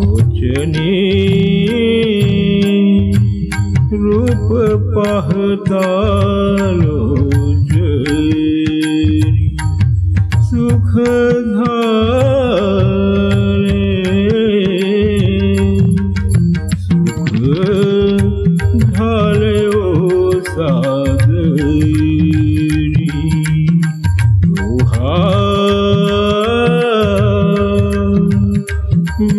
लोचनी रूप पाहता लोचनी सुख झाले सुख झाले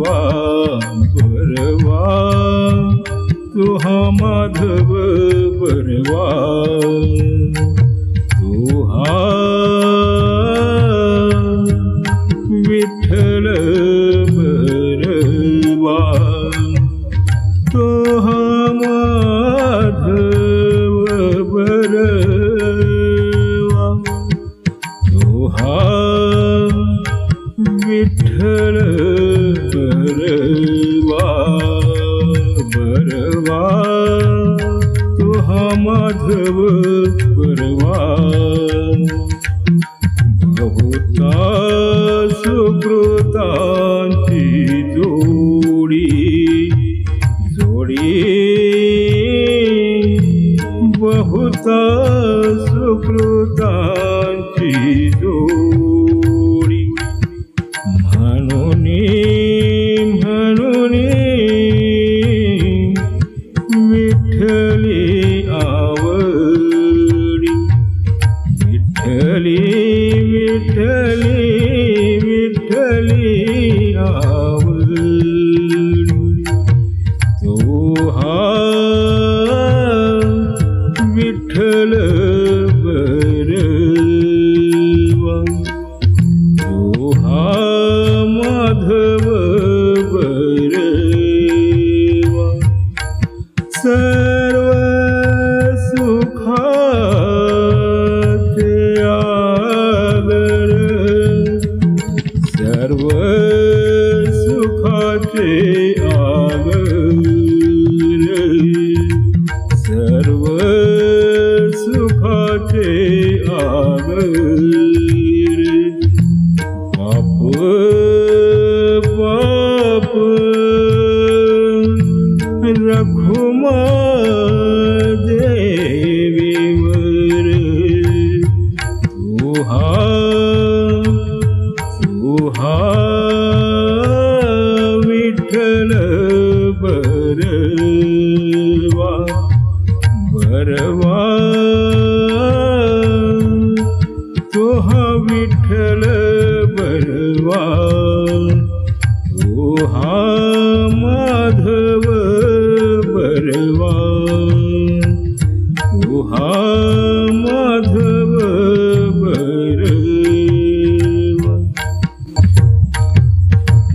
बरवा परवा तो हा माधव बरवा तो विठ्ठल बरवा बरवा तो हा माधव बरवा बहुता सुकृतांची जोडी आवडी विठ्ठली विठ्ठली विठ्ठली आवडी तो हा विठ्ठल देवीवर तुहा तुहा विठ्ठल बरवा बरवा तुहा विठ्ठल बरवा तुहा माधव बरवा माधव बरवा।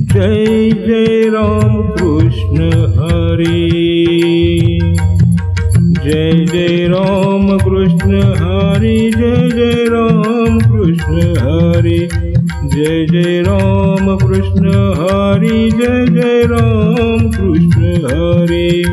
जय जय राम कृष्ण हरी। जय जय राम कृष्ण हरी। जय जय राम कृष्ण हरी। जय जय राम कृष्ण हरी। जय जय राम कृष्ण हरी।